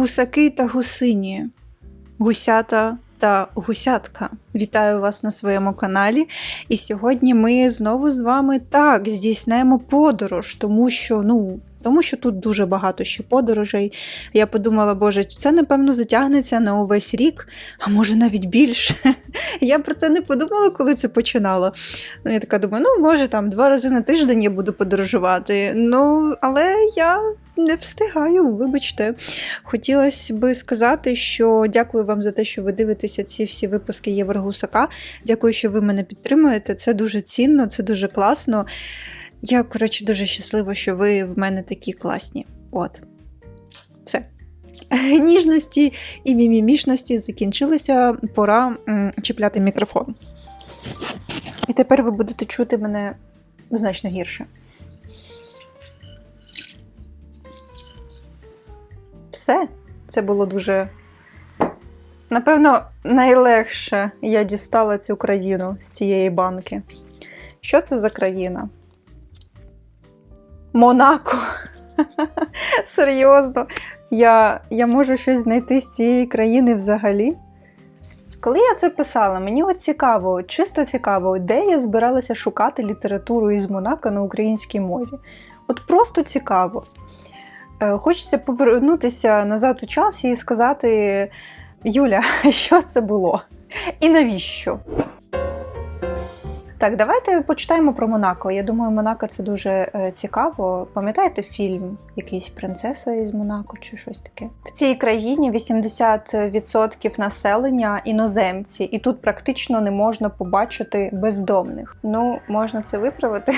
Гусаки та гусині, гусята та гусятка. Вітаю вас на своєму каналі. І сьогодні ми знову з вами так здійснемо подорож, тому що, ну. Тому що тут дуже багато ще подорожей. Я подумала, боже, це напевно затягнеться на увесь рік, а може навіть більше. Я про це не подумала, коли це починала. Ну, я така думаю, ну може там два рази на тиждень я буду подорожувати. Ну, але я не встигаю, вибачте. Хотілося би сказати, що дякую вам за те, що ви дивитеся ці всі випуски Єврогусака. Дякую, що ви мене підтримуєте. Це дуже цінно, це дуже класно. Я, коротше, дуже щаслива, що ви в мене такі класні. От. Все. Ніжності і мімімішності закінчилися. Пора чіпляти мікрофон. І тепер ви будете чути мене значно гірше. Все. Це було дуже. Напевно, найлегше я дістала цю країну з цієї банки. Що це за країна? Монако. Серйозно, я, я можу щось знайти з цієї країни взагалі. Коли я це писала, мені от цікаво, чисто цікаво, де я збиралася шукати літературу із Монако на українській мові. От просто цікаво. Е, Хочеться повернутися назад у час і сказати: Юля, що це було? І навіщо? Так, давайте почитаємо про Монако. Я думаю, Монако це дуже е, цікаво. Пам'ятаєте фільм якийсь принцеса із Монако чи щось таке? В цій країні 80% населення іноземці, і тут практично не можна побачити бездомних. Ну, можна це виправити.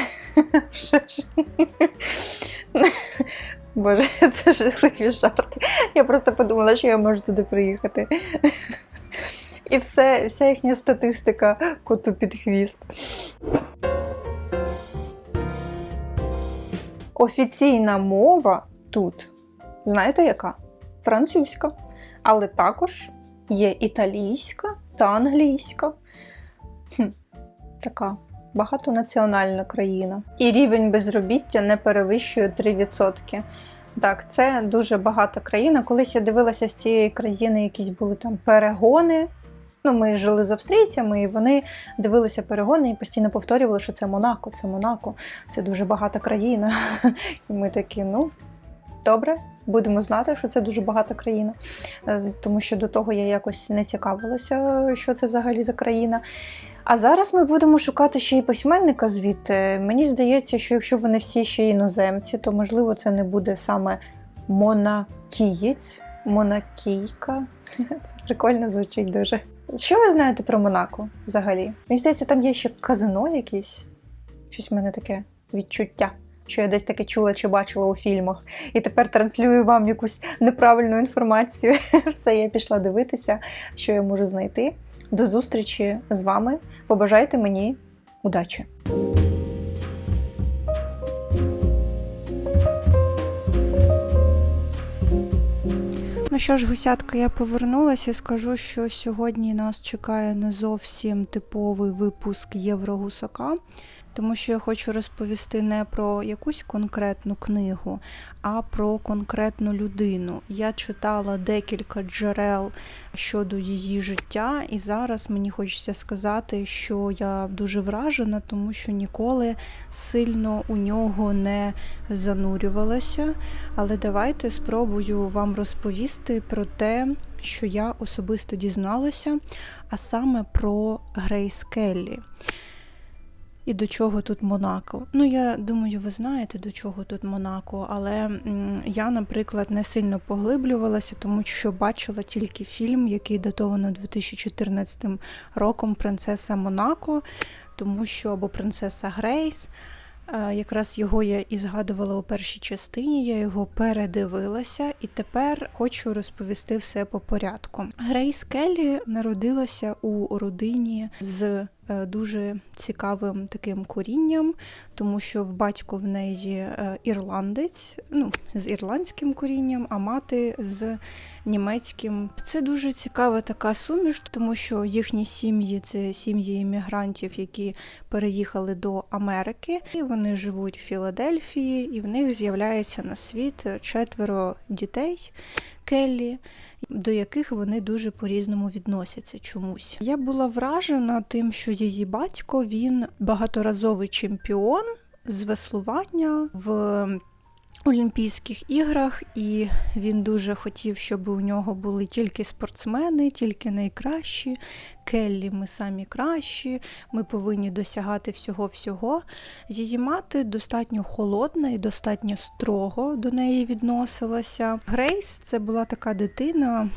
Боже, це жахливі жарти. Я просто подумала, що я можу туди приїхати. І все, вся їхня статистика коту під хвіст. Офіційна мова тут, знаєте яка? Французька. Але також є італійська та англійська. Хм, така багатонаціональна країна. І рівень безробіття не перевищує 3%. Так, це дуже багата країна. Колись я дивилася з цієї країни, якісь були там перегони. Ну, ми жили з австрійцями, і вони дивилися перегони і постійно повторювали, що це Монако, це Монако, це дуже багата країна. І ми такі, ну, добре, будемо знати, що це дуже багата країна. Е, Тому що до того я якось не цікавилася, що це взагалі за країна. А зараз ми будемо шукати ще й письменника звідти. Мені здається, що якщо вони всі ще іноземці, то можливо це не буде саме монакієць, монакійка. Це прикольно звучить дуже. Що ви знаєте про Монако взагалі? Мені здається, там є ще казино якесь. Щось в мене таке відчуття, що я десь таке чула чи бачила у фільмах. І тепер транслюю вам якусь неправильну інформацію. Все, я пішла дивитися, що я можу знайти. До зустрічі з вами. Побажайте мені удачі! Ну що ж, гусятка, я повернулася скажу, що сьогодні нас чекає не зовсім типовий випуск Єврогусака, тому що я хочу розповісти не про якусь конкретну книгу, а про конкретну людину. Я читала декілька джерел щодо її життя, і зараз мені хочеться сказати, що я дуже вражена, тому що ніколи сильно у нього не занурювалася. Але давайте спробую вам розповісти про те, що я особисто дізналася, а саме про Грейс Келлі. І до чого тут Монако? Ну, я думаю, ви знаєте, до чого тут Монако, але я, наприклад, не сильно поглиблювалася, тому що бачила тільки фільм, який датовано 2014 роком Принцеса Монако, тому що або Принцеса Грейс. Е, Якраз його я і згадувала у першій частині, я його передивилася і тепер хочу розповісти все по порядку. Грейс Келлі народилася у родині з дуже цікавим таким корінням, тому що в батько в неї е, ірландець, ну, з ірландським корінням, а мати з німецьким. Це дуже цікава така суміш, тому що їхні сім'ї це сім'ї іммігрантів, які переїхали до Америки, і вони живуть в Філадельфії, і в них з'являється на світ четверо дітей Келлі. До яких вони дуже по-різному відносяться чомусь. Я була вражена тим, що її батько він багаторазовий чемпіон з веслування в Олімпійських іграх, і він дуже хотів, щоб у нього були тільки спортсмени, тільки найкращі. Келлі, ми самі кращі, ми повинні досягати всього-всього. Її мати достатньо холодна і достатньо строго до неї відносилася. Грейс це була така дитина.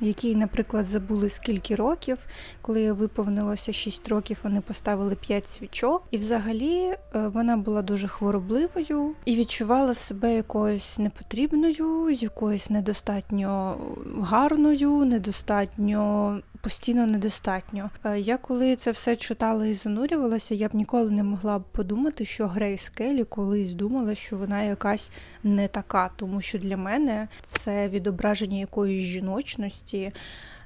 Якій, наприклад, забули скільки років, коли виповнилося 6 років, вони поставили 5 свічок, і взагалі е, вона була дуже хворобливою і відчувала себе якоюсь непотрібною, якоюсь недостатньо гарною, недостатньо. Постійно недостатньо. Е, Я коли це все читала і занурювалася, я б ніколи не могла б подумати, що Грейс Келлі колись думала, що вона якась не така, тому що для мене це відображення якоїсь жіночності,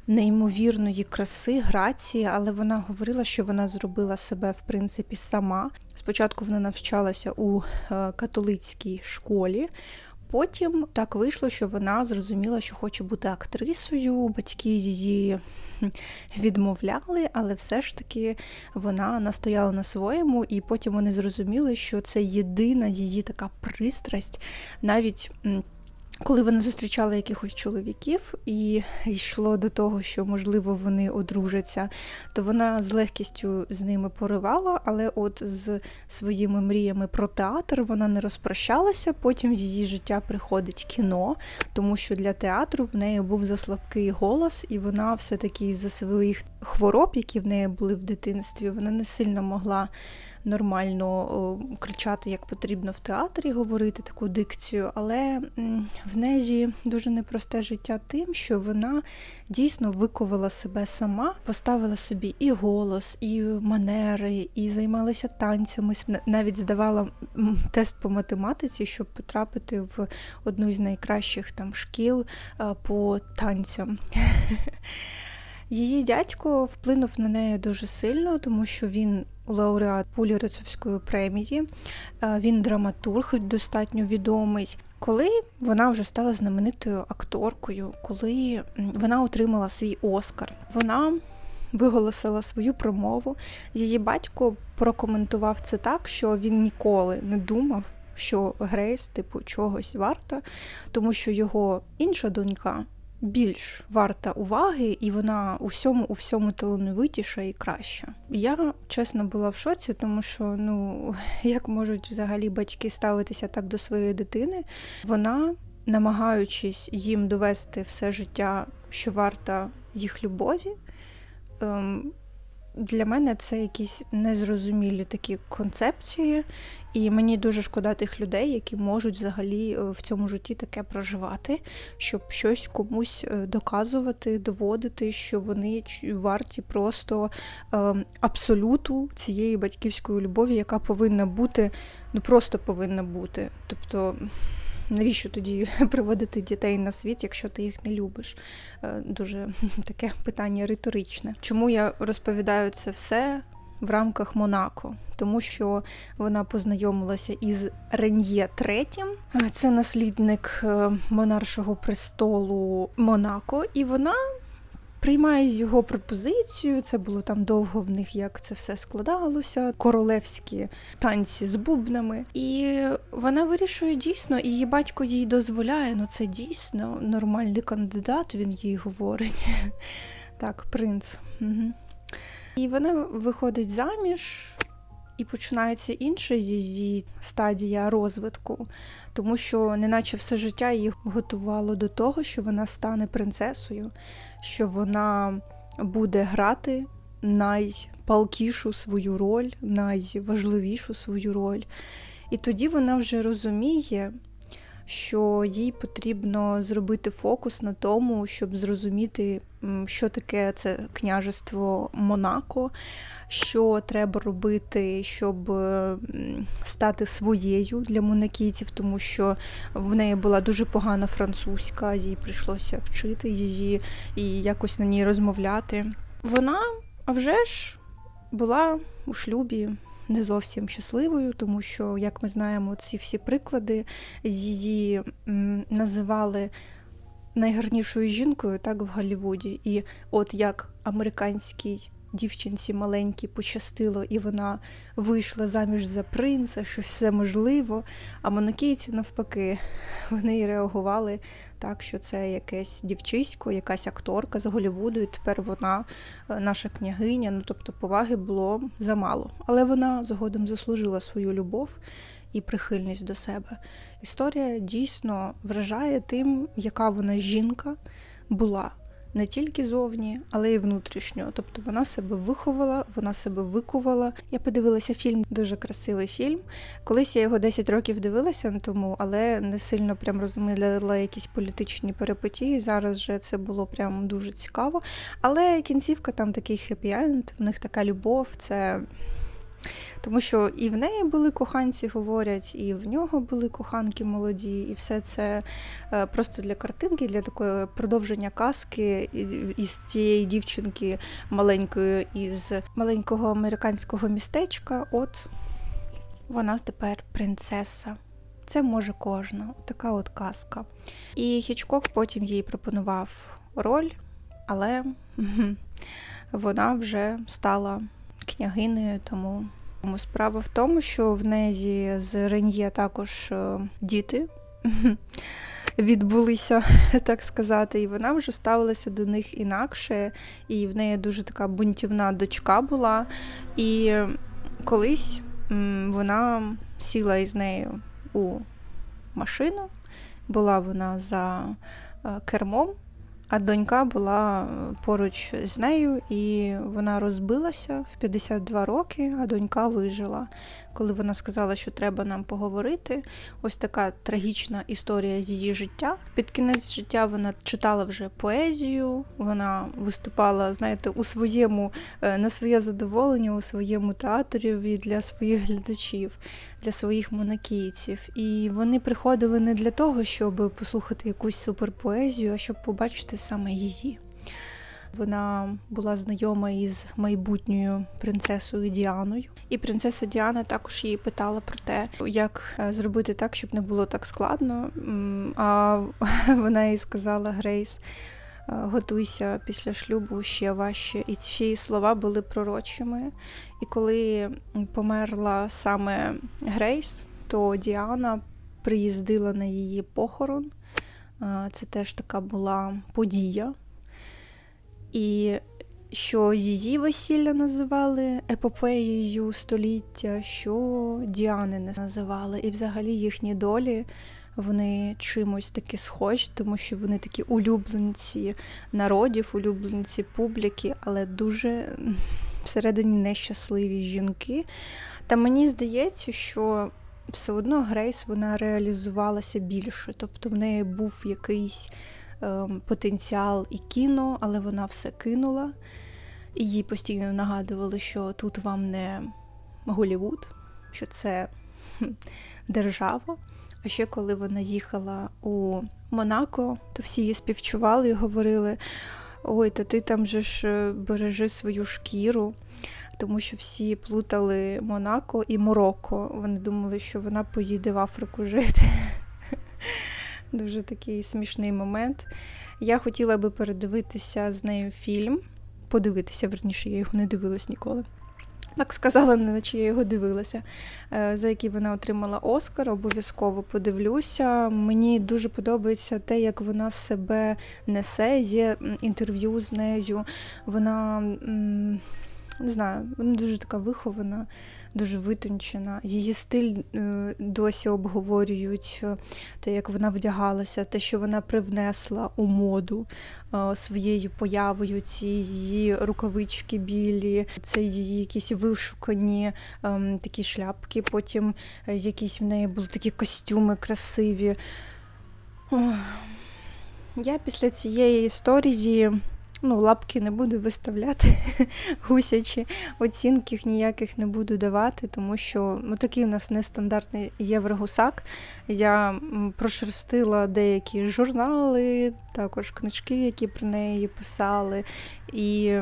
неймовірної краси, грації, але вона говорила, що вона зробила себе в принципі сама. Спочатку вона навчалася у е, католицькій школі. Потім так вийшло, що вона зрозуміла, що хоче бути актрисою. Батьки її відмовляли, але все ж таки вона настояла на своєму, і потім вони зрозуміли, що це єдина її така пристрасть, навіть. Коли вони зустрічали якихось чоловіків і йшло до того, що можливо вони одружаться, то вона з легкістю з ними поривала, але от з своїми мріями про театр вона не розпрощалася. Потім в її життя приходить кіно, тому що для театру в неї був заслабкий голос, і вона все-таки за своїх хвороб, які в неї були в дитинстві, вона не сильно могла нормально кричати, як потрібно в театрі, говорити таку дикцію, але в неї дуже непросте життя тим, що вона дійсно виковала себе сама, поставила собі і голос, і манери, і займалася танцями. Навіть здавала тест по математиці, щоб потрапити в одну з найкращих там шкіл по танцям. Її дядько вплинув на неї дуже сильно, тому що він лауреат Пулірицевської премії, він драматург достатньо відомий. Коли вона вже стала знаменитою акторкою, коли вона отримала свій Оскар, вона виголосила свою промову. Її батько прокоментував це так, що він ніколи не думав, що Грейс, типу, чогось варта, тому що його інша донька більш варта уваги, і вона у всьому у всьому талановитіша і краща. Я чесно була в шоці, тому що ну як можуть взагалі батьки ставитися так до своєї дитини, вона, намагаючись їм довести все життя, що варта їх любові. Ем, для мене це якісь незрозумілі такі концепції, і мені дуже шкода тих людей, які можуть взагалі е, в цьому житті таке проживати, щоб щось комусь е, доказувати, доводити, що вони варті просто е, абсолюту цієї батьківської любові, яка повинна бути, ну просто повинна бути. Тобто. Навіщо тоді приводити дітей на світ, якщо ти їх не любиш? Дуже таке питання риторичне. Чому я розповідаю це все в рамках Монако? Тому що вона познайомилася із Рен'є Третім, це наслідник монаршого престолу Монако, і вона приймає його пропозицію. Це було там довго в них, як це все складалося, королевські танці з бубнами. І вона вирішує дійсно, і її батько їй дозволяє. Ну це дійсно нормальний кандидат. Він їй говорить. Так, принц. І вона виходить заміж. І починається інша її стадія розвитку, тому що, неначе все життя її готувало до того, що вона стане принцесою, що вона буде грати найпалкішу свою роль, найважливішу свою роль. І тоді вона вже розуміє, що їй потрібно зробити фокус на тому, щоб зрозуміти, що таке це княжество Монако, що треба робити, щоб е, стати своєю для монакійців, тому що в неї була дуже погана французька, їй прийшлося вчити її і якось на ній розмовляти. Вона, а вже ж, була у шлюбі не зовсім щасливою, тому що, як ми знаємо, ці всі приклади її називали найгарнішою жінкою так в Голлівуді. І от як американській дівчинці маленькій пощастило, і вона вийшла заміж за принца, що все можливо. А монокійці, навпаки, вони реагували так, що це якесь дівчисько, якась акторка з Голлівуду, і тепер вона е, наша княгиня. Ну тобто поваги було замало. Але вона згодом заслужила свою любов і прихильність до себе. Історія дійсно вражає тим, яка вона жінка була. Не тільки зовні, але й внутрішньо. Тобто вона себе виховала, вона себе викувала. Я подивилася фільм, дуже красивий фільм. Колись я його 10 років дивилася на тому, але не сильно прям розуміла якісь політичні перипетії. Зараз же це було прям дуже цікаво. Але кінцівка там такий хеппі-енд, в них така любов. Це тому що і в неї були коханці, говорять, і в нього були коханки молоді, і все це е, просто для картинки, для такої продовження казки із тієї дівчинки маленької із маленького американського містечка. От вона тепер принцеса. Це може кожна, така от казка. І Хічкок потім їй пропонував роль, але вона вже стала княгинею, тому тому Справа в тому, що в неї з Рен'є також е, діти відбулися, так сказати, і вона вже ставилася до них інакше, і в неї дуже така бунтівна дочка була. І колись вона сіла із нею у машину, була вона за е, кермом. А донька була е, поруч з нею, і вона розбилася в 52 роки, а донька вижила. Коли вона сказала, що треба нам поговорити, ось така трагічна історія з її життя. Під кінець життя вона читала вже поезію, вона виступала, знаєте, у своєму е, на своє задоволення у своєму театрі для своїх глядачів, для своїх монакійців. І вони приходили не для того, щоб послухати якусь суперпоезію, а щоб побачити саме її. Вона була знайома із майбутньою принцесою Діаною, і принцеса Діана також її питала про те, як е, зробити так, щоб не було так складно. А вона їй сказала Грейс. е, Готуйся після шлюбу ще важче. І ці слова були пророчими. І коли померла саме Грейс, то Діана приїздила на її похорон. Е, Це теж така була подія. І що її весілля називали епопеєю століття, що Діани не називали. І взагалі їхні долі вони чимось таки схожі, тому що вони такі улюбленці народів, улюбленці публіки, але дуже всередині нещасливі жінки. Та мені здається, що все одно Грейс вона реалізувалася більше, тобто в неї був якийсь потенціал і кіно, але вона все кинула. І їй постійно нагадували, що тут вам не Голівуд, що це держава. А ще коли вона їхала у Монако, то всі її співчували і говорили: ой, та ти там же ж е, бережи свою шкіру, тому що всі плутали Монако і Марокко. Вони думали, що вона поїде в Африку жити. Дуже такий смішний момент. Я хотіла би передивитися з нею фільм. Подивитися, верніше, я його не дивилась ніколи. Так сказала, наче я його дивилася, е, за який вона отримала Оскар. Обов'язково подивлюся. Мені дуже подобається те, як вона себе несе. Є інтерв'ю з нею. Вона не знаю, вона дуже така вихована, дуже витончена. Її стиль е, досі обговорюють, е, те, як вона вдягалася, те, що вона привнесла у моду е, своєю появою, ці її рукавички білі, це її якісь вишукані ем, такі шляпки. Потім якісь в неї були такі костюми красиві. Я після цієї історії ну, лапки не буду виставляти гусячі, оцінки ніяких не буду давати, тому що ну, такий у нас нестандартний єврогусак. Я прошерстила деякі журнали, також книжки, які про неї писали. І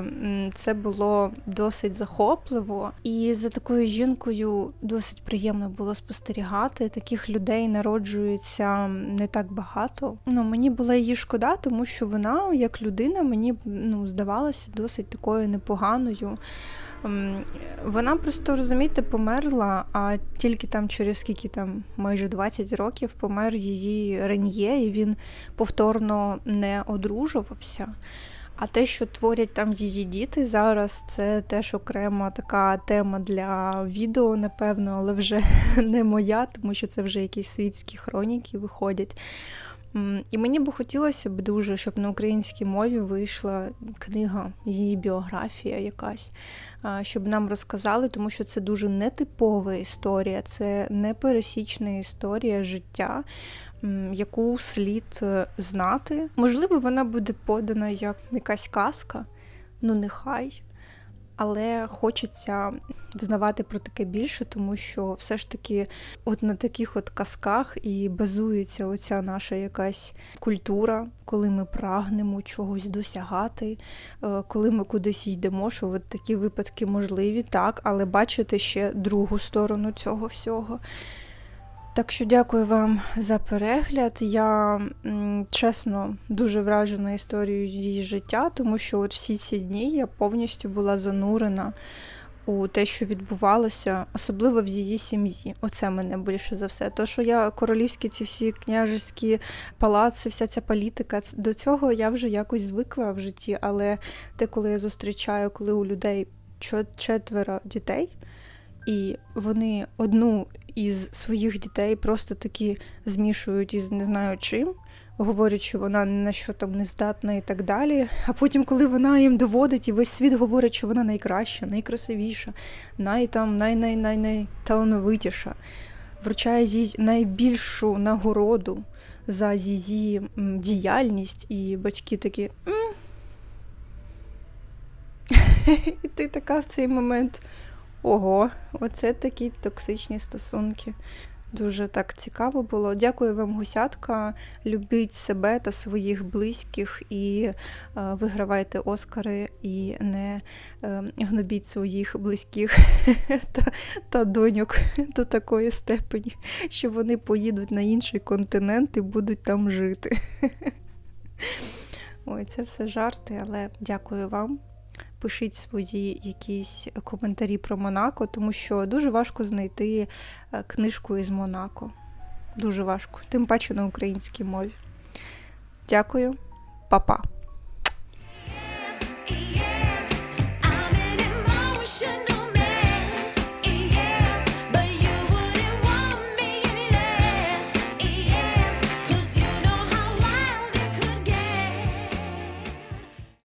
це було досить захопливо. І за такою жінкою досить приємно було спостерігати. Таких людей народжується не так багато. Ну, мені було її шкода, тому що вона, як людина, мені ну, здавалася досить такою непоганою. Вона просто, розумієте, померла, а тільки там через скільки там майже 20 років помер її Рен'є, і він повторно не одружувався. А те, що творять там її діти зараз, це теж окрема така тема для відео, напевно, але вже не моя, тому що це вже якісь світські хроніки виходять. І мені б хотілося б дуже, щоб на українській мові вийшла книга, її біографія якась, щоб нам розказали, тому що це дуже нетипова історія, це непересічна історія життя, яку слід е, знати. Можливо, вона буде подана як якась казка, ну нехай. Але хочеться взнавати про таке більше, тому що все ж таки, от на таких от казках і базується оця наша якась культура, коли ми прагнемо чогось досягати, е, коли ми кудись йдемо, що от такі випадки можливі, так, але бачити ще другу сторону цього всього. Так що дякую вам за перегляд. Я чесно дуже вражена історією її життя, тому що от всі ці дні я повністю була занурена у те, що відбувалося, особливо в її сім'ї. Оце мене більше за все. То, що я королівські ці всі княжеські палаци, вся ця політика, до цього я вже якось звикла в житті, але те, коли я зустрічаю, коли у людей четверо дітей, і вони одну із своїх дітей просто таки змішують із не знаю чим, говорять, що вона на що там не здатна і так далі. А потім, коли вона їм доводить, і весь світ говорить, що вона найкраща, найкрасивіша, най там, най най най найталановитіша, вручає їй найбільшу нагороду за її діяльність, і батьки такі. І ти така в цей момент. Ого, оце такі токсичні стосунки. Дуже так цікаво було. Дякую вам, гусятка. Любіть себе та своїх близьких і е, вигравайте Оскари і не е, гнобіть своїх близьких та, та доньок до такої степені, що вони поїдуть на інший континент і будуть там жити. Ой, це все жарти, але дякую вам пишіть свої якісь коментарі про Монако, тому що дуже важко знайти е, книжку із Монако. Дуже важко, тим паче на українській мові. Дякую, Па-па.